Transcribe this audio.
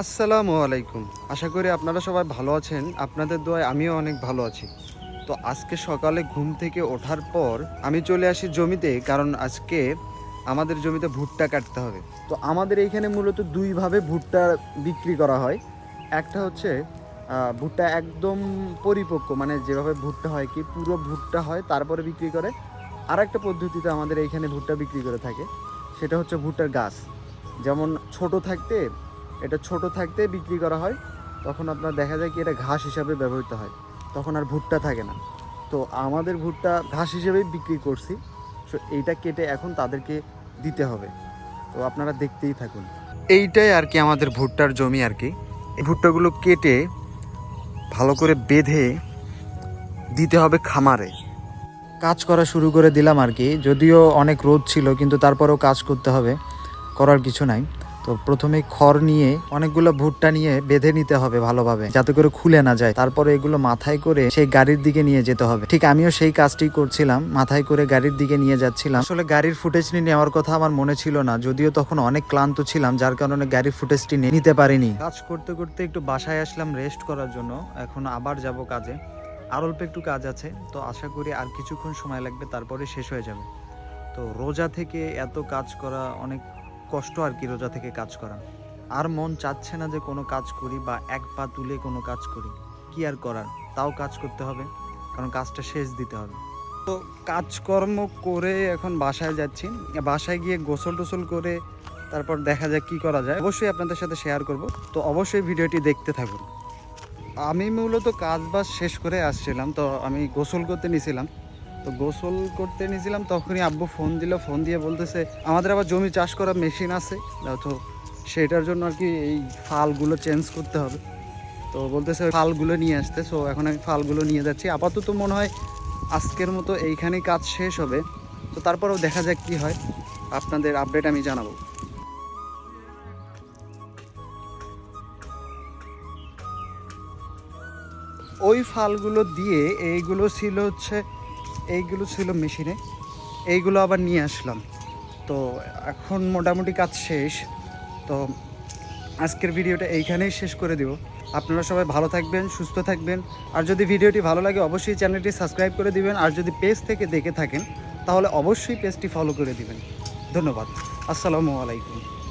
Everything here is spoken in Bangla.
আসসালামু আলাইকুম। আশা করি আপনারা সবাই ভালো আছেন। আপনাদের দোয়ায় আমিও অনেক ভালো আছি। তো আজকে সকালে ঘুম থেকে ওঠার পর আমি চলে আসি জমিতে, কারণ আজকে আমাদের জমিতে ভুট্টা কাটতে হবে। তো আমাদের এইখানে মূলত দুইভাবে ভুট্টা বিক্রি করা হয়। একটা হচ্ছে ভুট্টা একদম পরিপক্ক মানে যেভাবে ভুট্টা হয় কি, পুরো ভুট্টা হয়, তারপরে বিক্রি করে। আর একটা পদ্ধতিতে আমাদের এইখানে ভুট্টা বিক্রি করে থাকে, সেটা হচ্ছে ভুট্টার গাছ। যেমন ছোট থাকতে এটা ছোট থাকতে বিক্রি করা হয়, তখন আপনার দেখা যায় কি এটা ঘাস হিসাবে ব্যবহৃত হয়, তখন আর ভুট্টা থাকে না। তো আমাদের ভুট্টা ঘাস হিসেবেই বিক্রি করছি সো এইটা কেটে এখন তাদেরকে দিতে হবে। তো আপনারা দেখতেই থাকুন। এইটাই আর কি আমাদের ভুট্টার জমি আর কি। এই ভুট্টাগুলো কেটে ভালো করে বেঁধে দিতে হবে খামারে। কাজ করা শুরু করে দিলাম আর কি, যদিও অনেক রোদ ছিল, কিন্তু তারপরেও কাজ করতে হবে, করার কিছু নাই। তো প্রথমে খড় নিয়ে অনেকগুলো ভুট্টা নিয়ে বেঁধে নিতে হবে ভালোভাবে, যাতে করে খুলে না যায়। তারপরে এগুলো মাথায় করে সেই গাড়ির দিকে নিয়ে যেতে হবে। ঠিক আমিও সেই কাজটি করছিলাম, মাথায় করে গাড়ির দিকে নিয়ে যাচ্ছিলাম। আসলে গাড়ির ফুটেজ নিয়ে নেওয়ার কথা আমার মনে ছিল না, যদিও তখন অনেক ক্লান্ত ছিলাম, যার কারণে গাড়ির ফুটেজটি নিতে পারিনি। কাজ করতে করতে একটু বাসায় আসলাম রেস্ট করার জন্য, এখন আবার যাব কাজে। আর অল্প একটু কাজ আছে, তো আশা করি আর কিছুক্ষণ সময় লাগবে, তারপরে শেষ হয়ে যাবে। তো রোজা থেকে এত কাজ করা অনেক কষ্ট আর কি রোজা থেকে কাজ করা। আর মন চাচ্ছে না যে কোনো কাজ করি বা এক পা তুলে কোনো কাজ করি। কি আর করার? তাও কাজ করতে হবে। কারণ কাজটা শেষ দিতে হবে। তো কাজকর্ম করে এখন বাসায় যাচ্ছি। বাসায় গিয়ে গোসল টোসল করে তারপর দেখা যাক কি করা যায়। অবশ্যই আপনাদের সাথে শেয়ার করব। তো অবশ্যই ভিডিওটি দেখতে থাকুন। আমি মূলত কাজ বাজ শেষ করে আসছিলাম। তো আমি গোসল করতে নিছিলাম। তো গোসল করতে নিয়েছিলাম, তখনই আব্বু ফোন দিল ফোন দিয়ে বলতেছে, আমাদের আবার জমি চাষ করা মেশিন আছে। তো, সেটার জন্য আর কি এই ফালগুলো চেঞ্জ করতে হবে। তো বলতেছে ফালগুলো নিয়ে আসতে। সো এখন আমি ফালগুলো নিয়ে যাচ্ছি। আপাতত মনে হয় আজকের মতো এইখানেই কাজ শেষ হবে। তো তারপরেও দেখা যাক কি হয়। আপনাদের আপডেট আমি জানাব। ওই ফালগুলো দিয়ে এইগুলো ছিল হচ্ছে এইগুলো ছিল মেশিনে। এইগুলো আবার নিয়ে আসলাম। তো এখন মোটামুটি কাজ শেষ। তো আজকের ভিডিওটা এইখানেই শেষ করে দিব। আপনারা সবাই ভালো থাকবেন, সুস্থ থাকবেন। আর যদি ভিডিওটি ভালো লাগে, অবশ্যই চ্যানেলটি সাবস্ক্রাইব করে দিবেন। আর যদি পেজ থেকে দেখে থাকেন, তাহলে অবশ্যই পেজটি ফলো করে দিবেন। ধন্যবাদ। আসসালামু আলাইকুম।